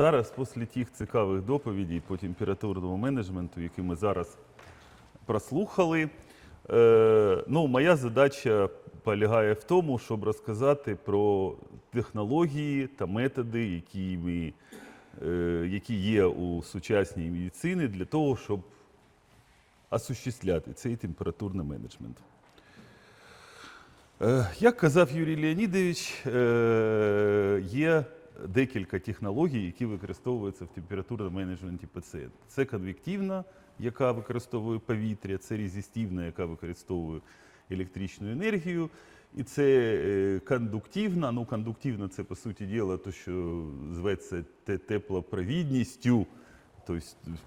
Зараз, після тих цікавих доповідей по температурному менеджменту, які ми зараз прослухали, е, ну, моя задача полягає в тому, щоб розказати про технології та методи, які, ми, е, які є у сучасній медицині для того, щоб осуществляти цей температурний менеджмент. Е, Як казав Юрій Леонідович, є декілька технологій, які використовуються в температурному менеджменті пацієнта. Це конвективна, яка використовує повітря, це резистивна, яка використовує електричну енергію. І це е, кондуктивна. Ну, кондуктивна це, по суті діла, то, що зветься те- теплопровідністю. Тобто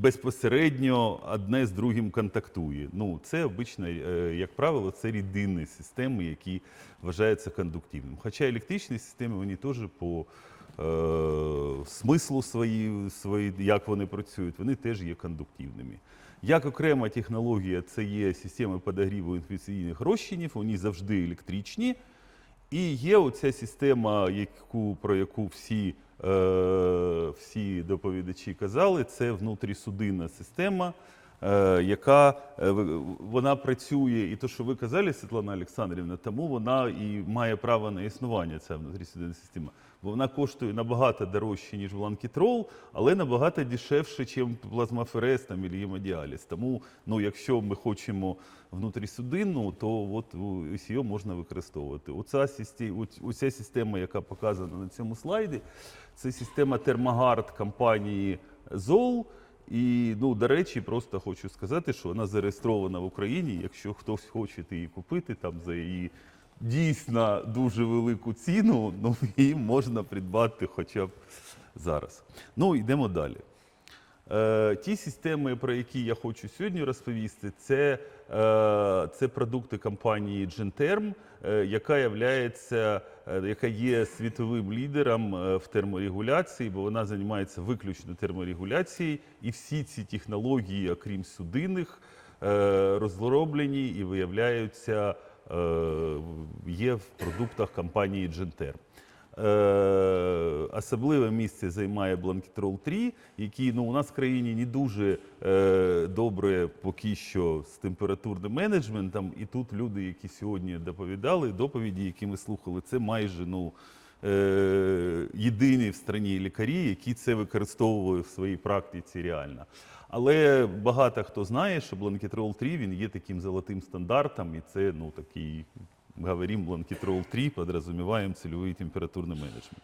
безпосередньо одне з другим контактує. Ну, це обично, е, як правило, це рідинні системи, які вважаються кондуктивними. Хоча електричні системи вони теж по е, смислу свої, свої, як вони працюють, вони теж є кондуктивними. Як окрема технологія, це є системи подогріву інфекційних розчинів, вони завжди електричні. І є оця система, яку, про яку всі, е, всі доповідачі казали, це внутрісудинна система, яка е, вона працює, і то, що ви казали, Світлана Олександрівна, тому вона і має право на існування, ця внутрісудинна система. Бо вона коштує набагато дорожче, ніж бланкітрол, але набагато дешевше, ніж плазмаферез там, або гемодіаліз. Тому, ну, якщо ми хочемо внутрісудинну, то от її можна використовувати. Оця, система, оця система, яка показана на цьому слайді, це система термогард компанії ЗОЛ. І, ну, до речі, просто хочу сказати, що вона зареєстрована в Україні. Якщо хтось хоче її купити там за її дійсно дуже велику ціну, ну, її можна придбати хоча б зараз. Ну, йдемо далі. Е, ті системи, про які я хочу сьогодні розповісти, це, е, це продукти компанії Gentherm, е, яка, являється, яка є світовим лідером е, в терморегуляції, бо вона займається виключно терморегуляцією. І всі ці технології, окрім судинних, е, розроблені і виявляються е, є в продуктах компанії Gentherm. Е, особливе місце займає Бланкітрол 3, який ну, у нас в країні не дуже е, добре поки що з температурним менеджментом. І тут люди, які сьогодні доповідали, доповіді, які ми слухали, це майже ну, е, єдині в страні лікарі, які це використовували в своїй практиці реально. Але багато хто знає, що Бланкітрол 3 він є таким золотим стандартом, і це ну, такий говорим Бланкитрол 3, подразумеваем цільовий температурний менеджмент.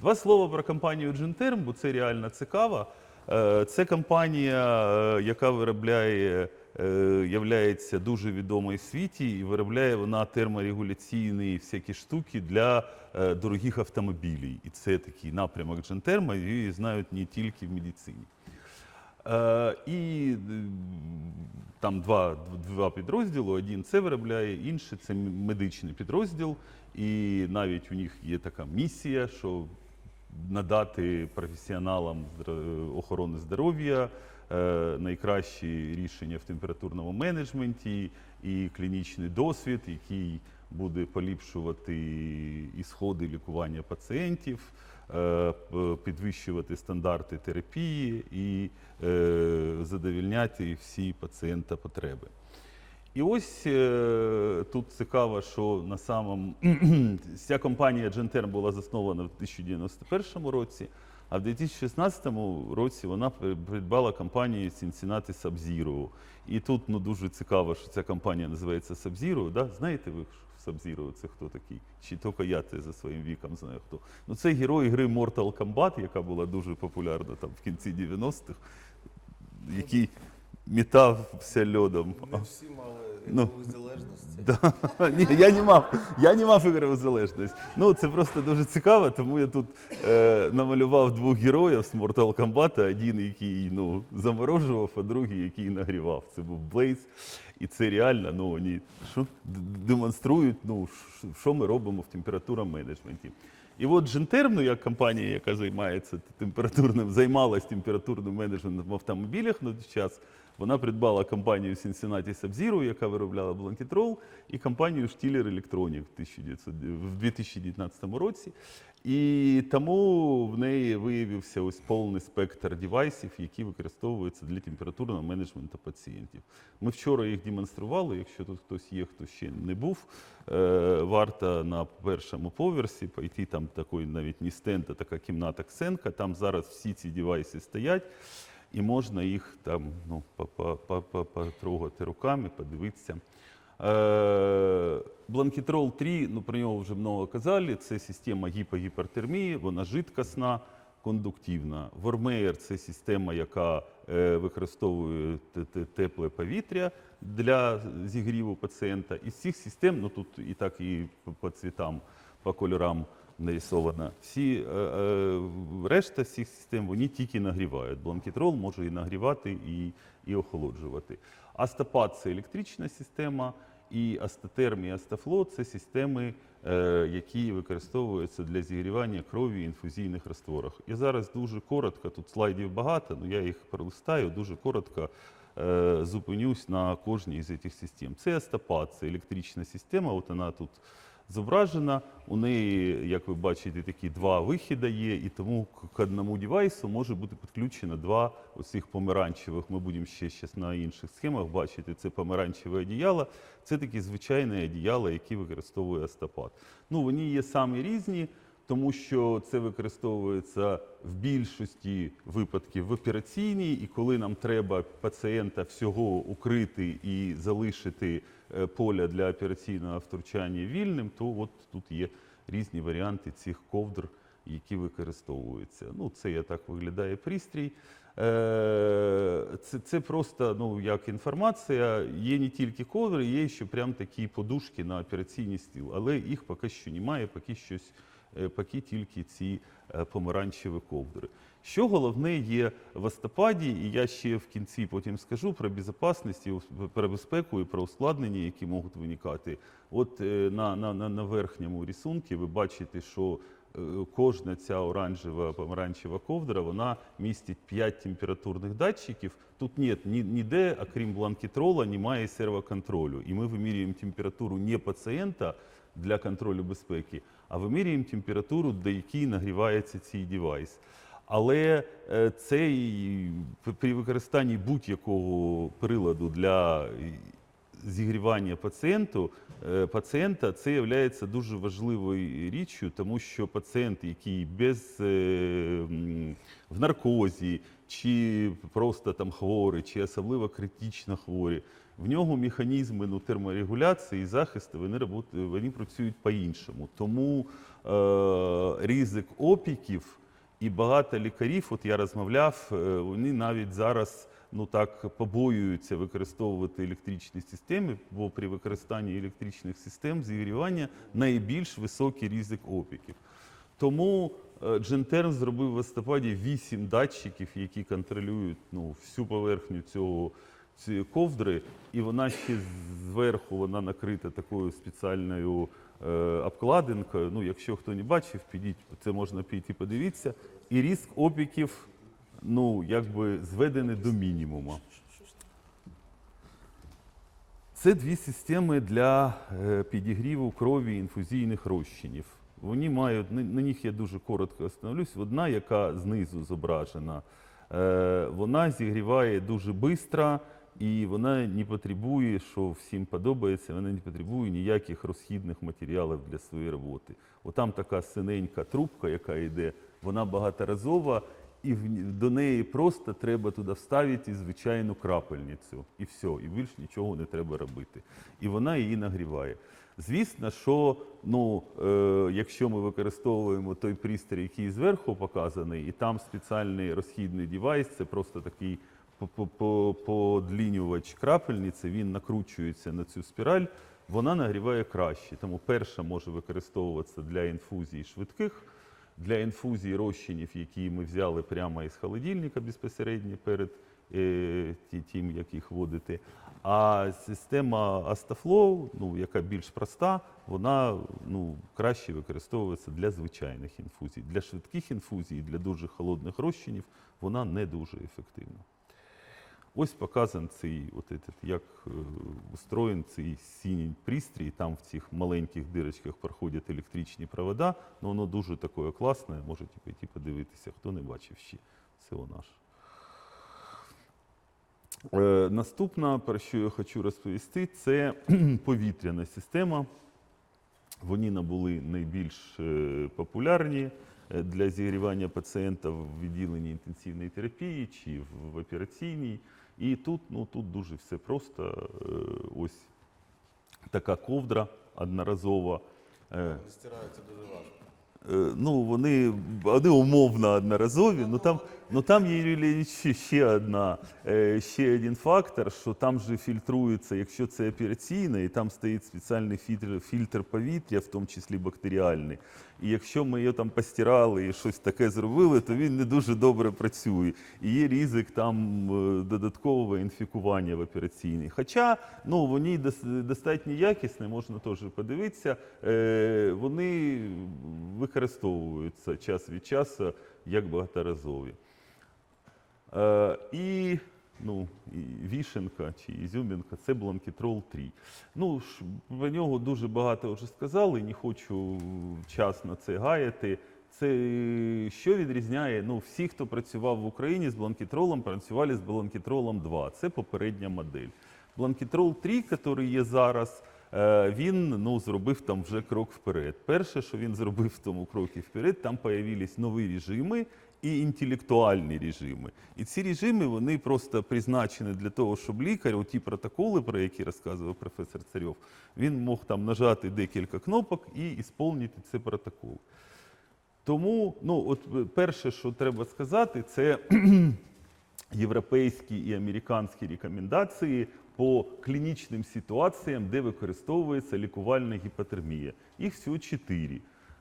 Два слова про компанію Gentherm, бо це реально цікаво. Е, Це компанія, е, яка виробляє, е, являється дуже відомою в світі, і виробляє вона терморегуляційні всякі штуки для дорогих автомобілів. І це такий напрямок Gentherm, і її знають не тільки в медицині. Е, І там два, два підрозділи. Один це виробляє, інший це медичний підрозділ. І навіть у них є така місія, що надати професіоналам охорони здоров'я е, найкращі рішення в температурному менеджменті і клінічний досвід, який буде поліпшувати ісходи лікування пацієнтів, підвищувати стандарти терапії і е, задовільняти всі пацієнта потреби. І ось е, тут цікаво, що на самому ця компанія Gentherm була заснована в 1991 році, а в 2016 році вона придбала компанію Cincinnati Sub-Zero. І тут ну, дуже цікаво, що ця компанія називається Sub-Zero. Да? Знаєте ви Sub-Zero це хто такий? Чи тільки я це за своїм віком знаю хто? Ну, це герой гри Mortal Kombat, яка була дуже популярна там в кінці 90-х, який мітався льодом. Ми всі мали Ну. залежності. Да. Ні, я не мав, я не мав ігрову залежність. Ну, це просто дуже цікаво, тому я тут е, намалював двох героїв з Mortal Kombat, один, який ну, заморожував, а другий, який нагрівав. Це був Блейз. І це реально ну, вони що, демонструють, ну, що ми робимо в температурному менеджменті. І от ну, як компанія, яка займається температурним, займалась температурним менеджментом в автомобілях на той час, Вона придбала компанію Cincinnati Sub-Zero, яка виробляла бланкітрол, і компанію Stiller Electronic в 2019 році. І тому в неї виявився ось повний спектр девайсів, які використовуються для температурного менеджменту пацієнтів. Ми вчора їх демонстрували. Якщо тут хтось є, хто ще не був, е, варто на першому поверсі пойти. Там такий навіть не стенд, а така кімната Ксенка. Там зараз всі ці девайси стоять, і можна їх там ну, по- по- по- по- потрогати руками, подивитися. Е, Бланкітрол 3, ну про нього вже много казали. Це система гіпогіпертермії, вона жидкосна, кондуктивна. Вормеєр це система, яка е, використовує те- те- тепле повітря для зігріву пацієнта. Із цих систем, ну тут і так і по цвітам, по кольорам нарисовано. Всі е, е, решта цих систем вони тільки нагрівають. Бланкітрол може і нагрівати, і, і охолоджувати. Астапат це електрична система, і астатерм і астафло це системи, е, які використовуються для зігрівання крові в інфузійних растворах. Я зараз дуже коротко, тут слайдів багато, але я їх пролистаю, дуже коротко е, зупинюсь на кожній з цих систем. Це астапат, це електрична система, от вона тут зображена. У неї, як ви бачите, такі два вихіди є, і тому к- одному девайсу може бути підключено два оцих помаранчевих. Ми будемо ще щас на інших схемах бачити. Це помаранчеве одіяло. Це такі звичайні одіяла, які використовує Астапат. Ну, вони є самі різні. Тому що це використовується в більшості випадків в операційній, і коли нам треба пацієнта всього укрити і залишити е, поля для операційного втручання вільним, то от тут є різні варіанти цих ковдр, які використовуються. Ну, це я так виглядає пристрій. Е, Це, це просто ну, як інформація. Є не тільки ковдри, є ще прям такі подушки на операційний стіл, але їх поки що немає, поки щось е, поки тільки ці е, помаранчеві ковдри. Що головне є в Астападі, і я ще в кінці потім скажу про безпечність, про безпеку і про ускладнення, які можуть виникати. От е, на, на, на, на верхньому рисунку ви бачите, що кожна ця оранжева помаранчева ковдра вона містить 5 температурних датчиків. Тут ні, ніде, окрім бланкітрола, немає сервоконтролю. І ми вимірюємо температуру не пацієнта для контролю безпеки, а вимірюємо температуру, до якій нагрівається цей девайс. Але е, цей при використанні будь-якого приладу для зігрівання пацієнту, е, пацієнта це є дуже важливою річчю, тому що пацієнт, який без е, в наркозі, чи просто там хворий, чи особливо критично хворі, в нього механізми ну, терморегуляції і захисту вони, вони працюють по-іншому. Тому е, ризик опіків і багато лікарів, от я розмовляв, е, вони навіть зараз ну так побоюються використовувати електричні системи, бо при використанні електричних систем зігрівання найбільш високий ризик опіків. Тому е, Джентерм зробив в листопаді вісім датчиків, які контролюють ну, всю поверхню цього цієї ковдри, і вона ще зверху вона накрита такою спеціальною е, обкладинкою. Ну, якщо хто не бачив, підіть, це можна піти подивитися. І ризик опіків ну, якби зведений до мінімуму. Це дві системи для е, підігріву крові інфузійних розчинів. Вони мають, на, на них я дуже коротко остановлюсь. Одна, яка знизу зображена, е, вона зігріває дуже швидко і вона не потребує, що всім подобається, вона не потребує ніяких розхідних матеріалів для своєї роботи. Отам така синенька трубка, яка йде, вона багаторазова, і до неї просто треба туди вставити звичайну крапельницю. І все, і більш нічого не треба робити. І вона її нагріває. Звісно, що ну, е, якщо ми використовуємо той пристрій, який зверху показаний, і там спеціальний розхідний девайс, це просто такий по- по- по- подлінювач крапельниці, він накручується на цю спіраль, вона нагріває краще. Тому перша може використовуватися для інфузій швидких, для інфузії розчинів, які ми взяли прямо із холодильника безпосередньо перед е, тим, як їх вводити. А система Астафлоу, ну, яка більш проста, вона ну, краще використовується для звичайних інфузій. Для швидких інфузій, для дуже холодних розчинів вона не дуже ефективна. Ось показан цей, от як е, устроєн цей синій пристрій. Там в цих маленьких дирочках проходять електричні провода. Ну, воно дуже таке класне, можете піти подивитися, хто не бачив ще. Це наш. Е, наступна, про що я хочу розповісти, це повітряна система. Вони набули найбільш е, популярні е, для зігрівання пацієнта в відділенні інтенсивної терапії чи в операційній. І тут, ну, тут дуже все просто. Е, Ось така ковдра одноразова. Е, Стираються дуже важко. Е, Ну, вони, вони умовно одноразові, але там, ну там є Юрій ще, одна, е, ще один фактор, що там же фільтрується, якщо це операційна, і там стоїть спеціальний фільтр, фільтр повітря, в тому числі бактеріальний. І якщо ми його там постирали і щось таке зробили, то він не дуже добре працює. І є ризик там е, додаткового інфікування в операційній. Хоча ну, вони достатньо якісні, можна теж подивитися. Е, Вони використовуються час від часу як багаторазові. Е, І, ну, вішенка чи ізюмінка це бланкітрол 3. Ну, про нього дуже багато вже сказали, не хочу час на це гаяти. Це що відрізняє? Ну, всі, хто працював в Україні з бланкітролом, працювали з бланкітролом 2. Це попередня модель. Бланкітрол 3, який є зараз, він ну, зробив там вже крок вперед. Перше, що він зробив в тому крокі вперед, там появились нові режими і інтелектуальні режими. І ці режими вони просто призначені для того, щоб лікар, ті протоколи, про які розказував професор Царьов, він мог там нажати декілька кнопок і ісполнити цей протокол. Тому, ну, от е, перше, що треба сказати, це європейські і американські рекомендації по клінічним ситуаціям, де використовується лікувальна гіпотермія. Їх всього чотири.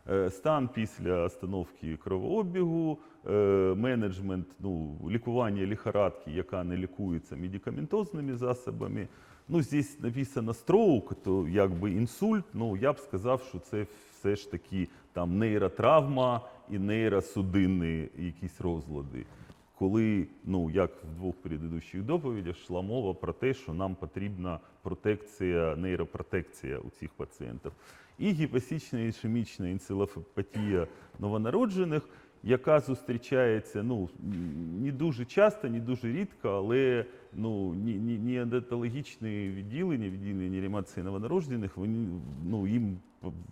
Е, Стан після остановки кровообігу, е, менеджмент, ну, лікування лихорадки, яка не лікується медикаментозними засобами. Ну, здесь написано строк, то якби інсульт. Ну, я б сказав, що це все ж таки там нейротравма і нейросудинні якісь розлади коли, ну як в двох предыдущих доповідях, йшла мова про те, що нам потрібна протекція, нейропротекція у цих пацієнтів. І гіпосічна ішемічна інцелофопатія новонароджених, яка зустрічається ну, не дуже часто, не дуже рідко, але ну, ні- ні- неонатологічні відділення, відділення реанімації новонароджених, вони, ну, їм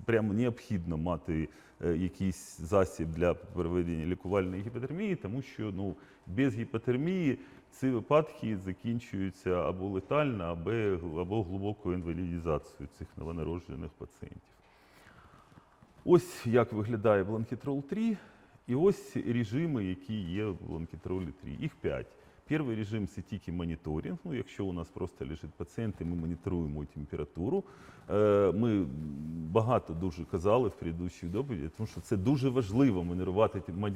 прямо необхідно мати е, якийсь засіб для проведення лікувальної гіпотермії, тому що ну, без гіпотермії ці випадки закінчуються або летально, або, або глибокою інвалідізацією цих новонароджених пацієнтів. Ось як виглядає бланкітрол 3, і ось режими, які є в бланкітролі 3. Їх 5. Перший режим це тільки моніторинг. Ну, якщо у нас просто лежить пацієнт, і ми моніторуємо температуру. Е, Ми багато дуже казали в предыдущій доповіді, тому що це дуже важливо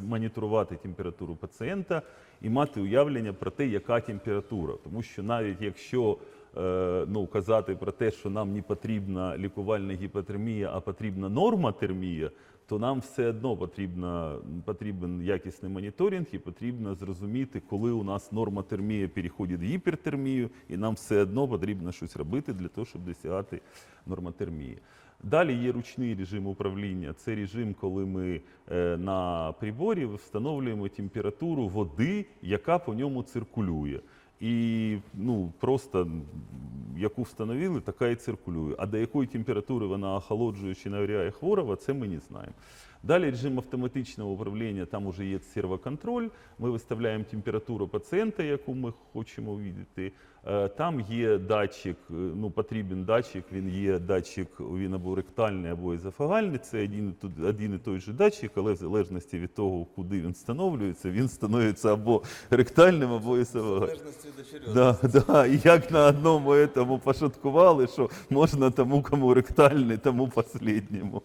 моніторувати, температуру пацієнта і мати уявлення про те, яка температура. Тому що навіть якщо е, ну, казати про те, що нам не потрібна лікувальна гіпотермія, а потрібна нормотермія, то нам все одно потрібна, потрібен якісний моніторинг і потрібно зрозуміти, коли у нас нормотермія переходить в гіпертермію, і нам все одно потрібно щось робити для того, щоб досягати нормотермії. Далі є ручний режим управління. Це режим, коли ми е, на приборі встановлюємо температуру води, яка по ньому циркулює. І ну, просто яку встановили, така і циркулює. А до якої температури вона охолоджує чи навряє хворого, це ми не знаємо. Далі режим автоматичного управління, там уже є сервоконтроль. Ми виставляємо температуру пацієнта, яку ми хочемо видіти. Е, Там є датчик, е, ну потрібен датчик, він є датчик, він або ректальний, або езофагальний. Це один, один і той же датчик, але в залежності від того, куди він встановлюється, він становиться або ректальним, або В езофагальним. залежності від. Да, да. І як на одному этому пошуткували, що можна тому, кому ректальний, тому последньому.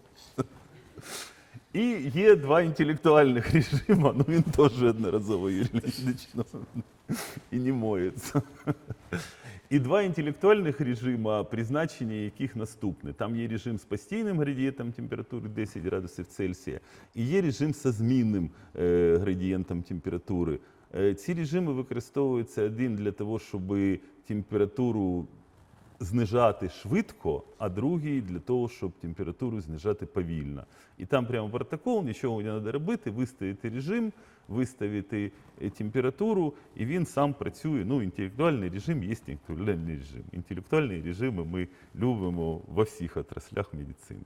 І є два інтелектуальних режима, ну він теж одноразово ну, і не моється. І два інтелектуальних режима, призначення яких наступне. Там є режим з постійним градієнтом температури 10 градусів Цельсія, і є режим зі змінним е, градієнтом температури. Е, ці режими використовуються один для того, щоб температуру знижати швидко, а другий для того, щоб температуру знижати повільно. І там прямо протокол, нічого не треба робити, виставити режим, виставити е, температуру, і він сам працює. Ну, інтелектуальний режим є інтелектуальний режим. Інтелектуальні режими ми любимо во всіх отраслях медицини.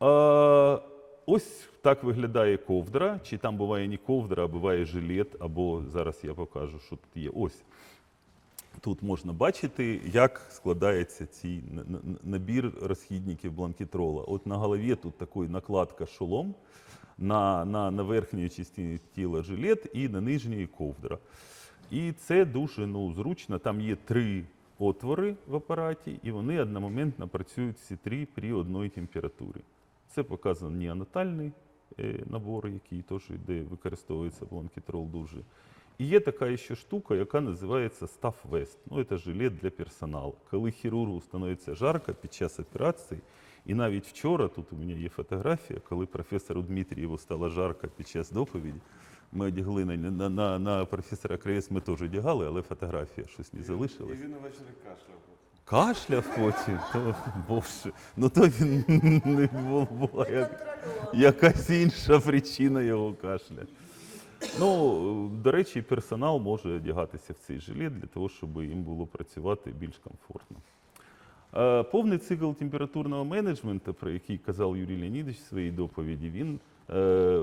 А, ось так виглядає ковдра. Чи там буває не ковдра, а буває жилет, або зараз я покажу, що тут є. Ось. Тут можна бачити, як складається цей набір розхідників бланкітрола. От на голові тут такий накладка шолом, на, на, на верхній частині тіла жилет і на нижній ковдра. І це дуже ну, зручно. Там є три отвори в апараті, і вони одномоментно працюють всі три при одній температурі. Це показано неонатальний е, набор, який теж йде, використовується бланкітрол дуже. І є така ще штука, яка називається Staff Vest. Ну, це жилет для персоналу. Коли хірургу становиться жарко під час операції, і навіть вчора, тут у мене є фотографія, коли професору Дмитрієву стало жарко під час доповіді, ми одягли на, на, на, на професора КРС, ми теж одягали, але фотографія щось не І залишилась. він увечері кашляв. Кашляв потім, то боже, ну то він не бу- була як, якась інша причина його кашля. Ну, до речі, персонал може одягатися в цей жилет для того, щоб їм було працювати більш комфортно. Е, Повний цикл температурного менеджменту, про який казав Юрій Леонідович в своїй доповіді, він е,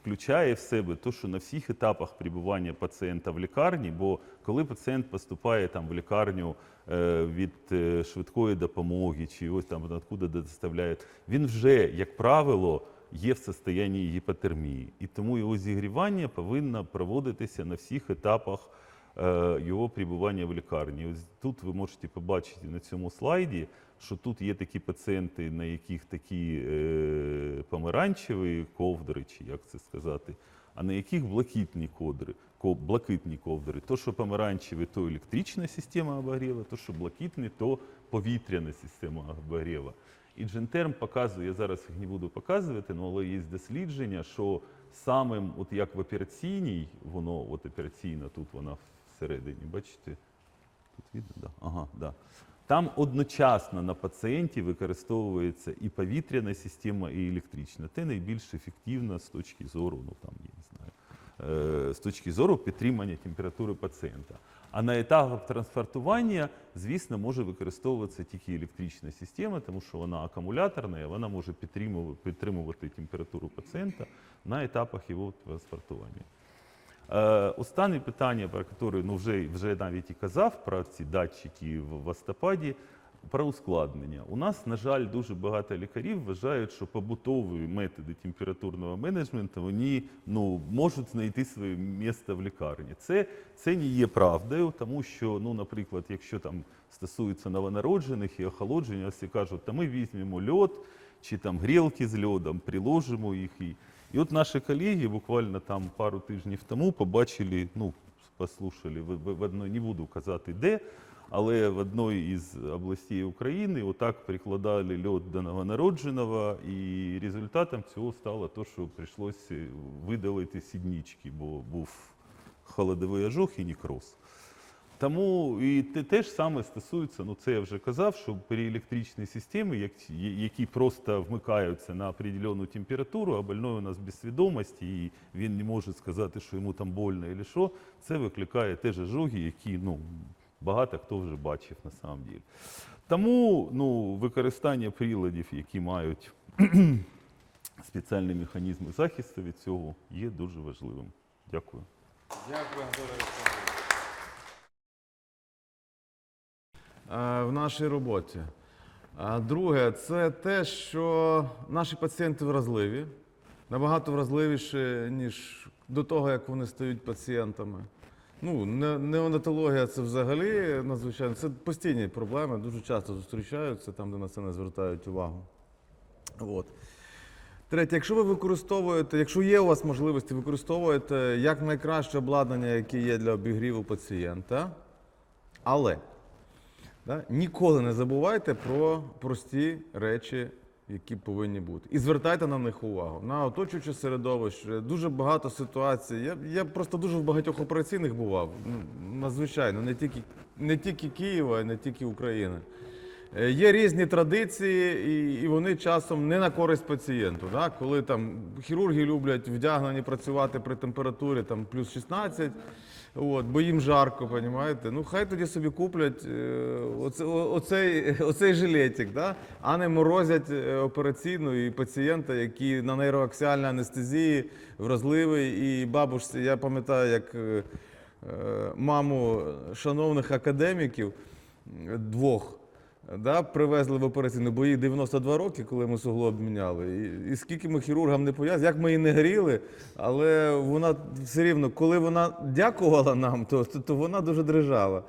включає в себе те, що на всіх етапах перебування пацієнта в лікарні, бо коли пацієнт поступає там в лікарню е, від швидкої допомоги чи ось там откуда доставляють, він вже, як правило, є в состоянні гіпотермії. І тому його зігрівання повинно проводитися на всіх етапах е, його перебування в лікарні. Ось тут ви можете побачити на цьому слайді, що тут є такі пацієнти, на яких такі е, помаранчеві ковдри, чи як це сказати, а на яких блакитні ковдри. ко- Блакитні ковдри. То, що помаранчеві, то електрична система обогріву, то, що блакитні, то повітряна система обогріву. І Джентерм показує, я зараз їх не буду показувати, ну, але є дослідження, що самим, от як в операційній, воно от операційна, тут вона всередині, бачите? Тут видно, да? Ага, да. Там одночасно на пацієнті використовується і повітряна система, і електрична. Це найбільш ефективно з точки зору, ну там я не знаю, е, з точки зору підтримання температури пацієнта. А на етапах транспортування, звісно, може використовуватися тільки електрична система, тому що вона акумуляторна, і вона може підтримувати, температуру пацієнта на етапах його транспортування. Е, Останнє питання, про яке ну, вже, вже навіть і казав про ці датчики в, Астападі, про ускладнення. У нас, на жаль, дуже багато лікарів вважають, що побутові методи температурного менеджменту вони ну, можуть знайти своє місце в лікарні. Це, це не є правдою, тому що, ну, наприклад, якщо там стосується новонароджених і охолодження, всі кажуть, та ми візьмемо льод чи там грілки з льодом, приложимо їх і і от наші колеги буквально там пару тижнів тому побачили, ну, послухали в, в, в одной, не буду казати де, але в одній із областей України отак прикладали льод до новонародженого, і результатом цього стало те, що прийшлося видалити сіднічки, бо був холодовий ожог і некроз. Тому і те, ж саме стосується, ну це я вже казав, що при електричній системі, як- які просто вмикаються на определену температуру, а больной у нас без свідомості, і він не може сказати, що йому там больно або що, це викликає теж ожоги, які ну, багато хто вже бачив на самом деле. Тому ну, використання приладів, які мають спеціальні механізми захисту від цього, є дуже важливим. Дякую. Дякую, Анатолій Олександрович. е, в нашій роботі. Друге, це те, що наші пацієнти вразливі, набагато вразливіші, ніж до того, як вони стають пацієнтами. Ну, не- неонатологія це взагалі надзвичайно. Це постійні проблеми, дуже часто зустрічаються там, де на це не звертають увагу. От. Третє, якщо ви використовуєте, якщо є у вас можливості, використовуєте як найкраще обладнання, яке є для обігріву пацієнта, Але да, ніколи не забувайте про прості речі, які повинні бути. І звертайте на них увагу. На оточуюче середовище, дуже багато ситуацій. Я, я просто дуже в багатьох операційних бував. Ну, надзвичайно, не тільки, не тільки Києва, не тільки України. Е, Є різні традиції, і, і вони часом не на користь пацієнту. Да? Коли там хірурги люблять вдягнені працювати при температурі там, плюс 16, от, бо їм жарко, понімаєте? Ну хай тоді собі куплять е, оце, оцей, оцей жилетик, да? а не морозять е, операційну і пацієнта, який на нейроаксіальній анестезії вразливий. І бабушці, я пам'ятаю, як е, е, маму шановних академіків е, двох. Да, привезли в операційну, бо їй 92 роки, коли ми суглоб міняли. І, і скільки ми хірургам не пояснили, як ми її не гріли, але вона все рівно, коли вона дякувала нам, то, то, то вона дуже дрижала.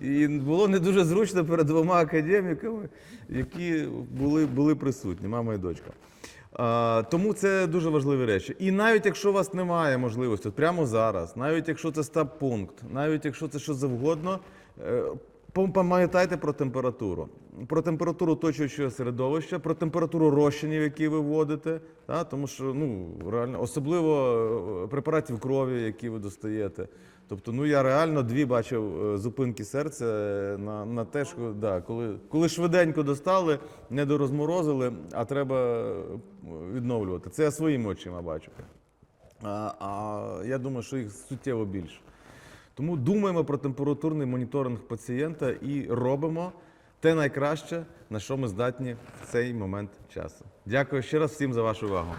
І було не дуже зручно перед двома академіками, які були, були присутні, мама і дочка. А, тому це дуже важливі речі. І навіть якщо у вас немає можливості, от прямо зараз, навіть якщо це стаб-пункт, навіть якщо це що завгодно, е, пам'ятайте про температуру. Про температуру оточуючого середовища, про температуру розчинів, які ви вводите, та, тому що ну, реально, особливо е, препаратів крові, які ви достаєте. Тобто, ну я реально дві бачив е, зупинки серця е, на, на те, що да, коли, коли швиденько достали, не дорозморозили, а треба відновлювати. Це я своїми очима бачу. А, а я думаю, що їх суттєво більше. Тому думаємо про температурний моніторинг пацієнта і робимо те найкраще, на що ми здатні в цей момент часу. Дякую ще раз всім за вашу увагу.